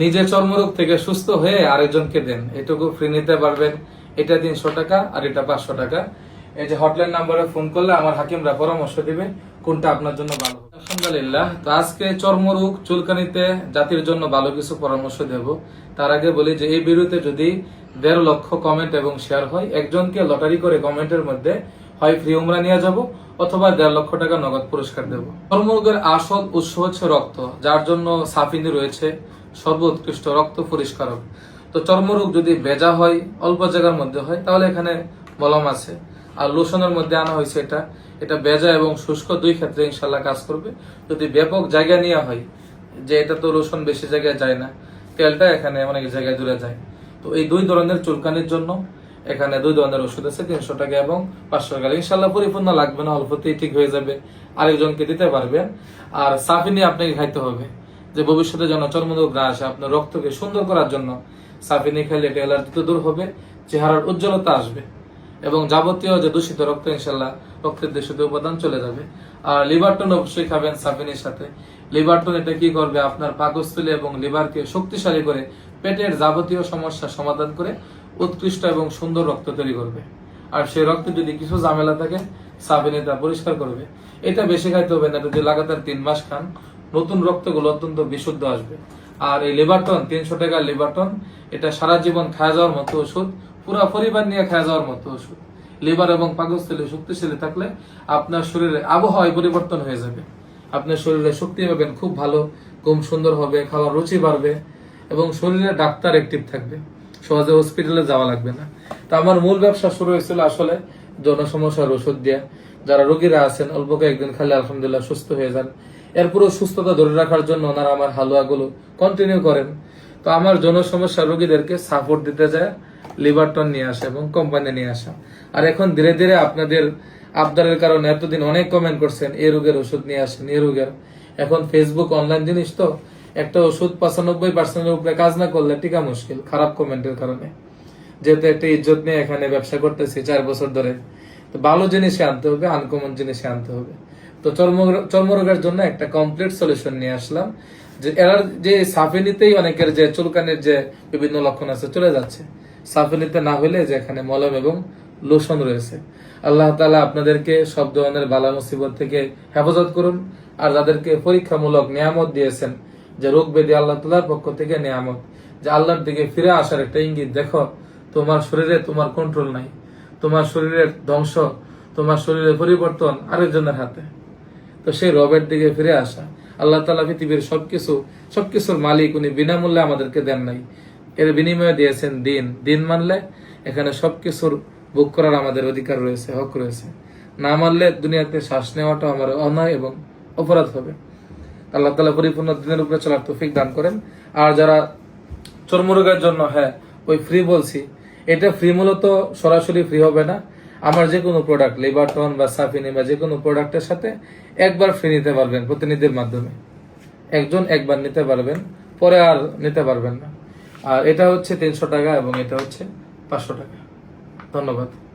নিজে চর্মরোগ থেকে সুস্থ হয়ে আরেকজনকে দেন। এটুকু ফ্রি নিতে পারবেন। এটা তিনশো টাকা আর এটা পাঁচশো টাকা। এই যে হটলাইন নাম্বারে ফোন করলে আমার হাকিমরা পরামর্শ দিবে কোনটা আপনার জন্য ভালো। আলহামদুলিল্লাহ, তো আজকে চর্মরোগ চুলকানিতে জাতির জন্য ভালো কিছু পরামর্শ দেব। তার আগে বলি যে এই ভিডিওতে যদি দেড় লক্ষ কমেন্ট এবং শেয়ার হয়, একজনকে লটারি করে কমেন্টের মধ্যে হয় ফ্রি উমরা নিয়ে যাব অথবা দেড় লক্ষ টাকা নগদ পুরস্কার দেব। চর্মরোগের আসল উৎস হচ্ছে রক্ত, যার জন্য সাফিনি রয়েছে। সর্বোৎকৃষ্ট রক্ত পরিষ্কারক। তো চর্মরোগ যদি বেজা হয়, অল্প জায়গার মধ্যে হয়, তাহলে এখানে মলম আছে। আর লোশনের মধ্যে আনা হয়েছে এটা। এটা বেজা এবং শুষ্ক দুই ক্ষেত্রে ইনশাল্লাহ কাজ করবে। যদি ব্যাপক জায়গা নেওয়া হয়, যে এটা তো লোশন বেশি জায়গায় যায় না, তেলটা এখানে অনেক জায়গায় দূরে যায়। তো এই দুই ধরনের চুলকানির জন্য এখানে দুই ধরনের ওষুধ আছে, তিনশো টাকা এবং পাঁচশো টাকা। ইনশাল্লাহ পরিপূর্ণ লাগবে না, অল্পতেই ঠিক হয়ে যাবে। আরেকজনকে দিতে পারবেন। আর সাফিনি আপনাকে খাইতে হবে। যে ভবিষ্যতে যেন চর্মরোগ না আসে, আপনার রক্তকে সুন্দর করার জন্য সাফিনি খেলে এটা অ্যালার্জি তো দূর হবে, চেহারার উজ্জ্বলতা আসবে এবং যাবতীয় যে দূষিত রক্ত ইনশাল্লাহ রক্তের দূষিত উপাদান চলে যাবে। আর লিভারটন অবশ্যই খাবেন সাফিনের সাথে। লিভারটন এটা কি করবে? আপনার পাকস্থলী এবং লিভারকে শক্তিশালী করে পেটের যাবতীয় সমস্যা সমাধান করে উৎকৃষ্ট এবং সুন্দর রক্ত তৈরি করবে। আর সেই রক্তে যদি কিছু ঝামেলা থাকে সাবিনে তা পরিষ্কার করবে। এটা বেশি খাইতে হবে না যদি লাগাতার তিন মাস খান নতুন রক্তগুলো অত্যন্ত বিশুদ্ধ আসবে। আর এই লিভারটন তিনশো টাকা লিভারটন এটা সারা জীবন খাওয়া যাওয়ার মতো ওষুধ, পুরো পরিবার নিয়ে খাওয়া যাওয়ার মতো ওষুধ। লিভার এবং পাকস্থলী শক্তিশালী থাকলে আপনার শরীরে আবহাওয়ায় পরিবর্তন হয়ে যাবে। আপনার শরীরে শক্তি পাবেন, খুব ভালো, ঘুম সুন্দর হবে, খাওয়ার রুচি বাড়বে এবং শরীরে ডাক্তার অ্যাক্টিভ থাকবে। সহজে হসপিটালে যাওয়া লাগবে না। তো আমার মূল ব্যবসা শুরু হয়েছিল আসলে জনসমস্যার ওষুধ দিয়ে। যারা রোগীরা আছেন, অল্প কয়েকদিন খালি আলহামদুলিল্লাহ সুস্থ হয়ে যান। এরপরও সুস্থতা ধরে রাখার জন্য ওনারা আমার হালুয়াগুলো কন্টিনিউ করেন। তো আমার জনসমস্যা রোগীদেরকে সাপোর্ট দিতে যায় লিভারটন নিয়ে আসা এবং কোম্পানি নিয়ে আসা। আর এখন ধীরে ধীরে আপনাদের আবদারের কারণে এতদিন অনেক কমেন্ট করছেন এই রোগের ওষুধ নিয়ে আসেন এই রোগের। এখন ফেসবুক অনলাইন জিনিস তো, একটা ওষুধ পঁচানব্বই পার্সেন্টের উপরে কাজ না করলে টিকা মুশকিল, খারাপ কমেন্টের কারণে। যেহেতু একটা ইজ্জত নিয়ে এখানে ব্যবসা করতেছি চার বছর ধরে। তো ভালো জিনিসে আনতে হবে আনকমন জিনিসে আনতে হবে। তো চর্ম চর্মরোগের জন্য একটা কমপ্লিট সলিউশন নিয়ে আসলাম, যে এরা যে সাফিনিতেই অনেকের যে চুলকানির যে বিভিন্ন লক্ষণ আছে চলে যাচ্ছে। সাফিনিতে না হলে যে এখানে মলম এবং লোশন রয়েছে। আল্লাহ তালা আপনাদেরকে সব ধরনের বালা মুসিবত থেকে হেফাজত করুন, আর যাদেরকে পরীক্ষামূলক নিয়ামত দিয়েছেন, যে রোগ ব্যাধি আল্লাহ তালার পক্ষ থেকে নিয়ামত, যে আল্লাহর দিকে ফিরে আসার একটা ইঙ্গিত, দেখো, তোমার শরীরে তোমার কন্ট্রোল নাই, তোমার শরীরের ধ্বংস, তোমার শরীরের পরিবর্তন আরেকজনের হাতে। তো সেই রবের দিকে ফিরে আসা। আল্লাহ তালা পৃথিবীর সবকিছু, সবকিছুর মালিক উনি বিনামূল্যে আমাদেরকে দেন নাই। এর বিনিময়ে দিয়েছেন দিন। দিন মানলে এখানে সবকিছুর বুক করার আমাদের অধিকার রয়েছে, হক রয়েছে। না মানলে দুনিয়াতে শ্বাস নেওয়াটা আমার অন্যায় এবং অপরাধ হবে। আল্লাহ তালা পরিপূর্ণ দিনের উপরে চলার তৌফিক দান করেন। আর যারা চর্মরোগের জন্য হ্যাঁ ওই ফ্রি বলছি, এটা ফ্রি মূলত সরাসরি ফ্রি হবে না। আমার যে কোনো প্রোডাক্ট লেবারটন বা সাফিনি বা যে কোনো প্রোডাক্টের সাথে একবার ফ্রি নিতে পারবেন প্রতিনিধির মাধ্যমে। একজন একবার নিতে পারবেন, পরে আর নিতে পারবেন না। আর এটা হচ্ছে তিনশো টাকা এবং এটা হচ্ছে পাঁচশো টাকা। ধন্যবাদ।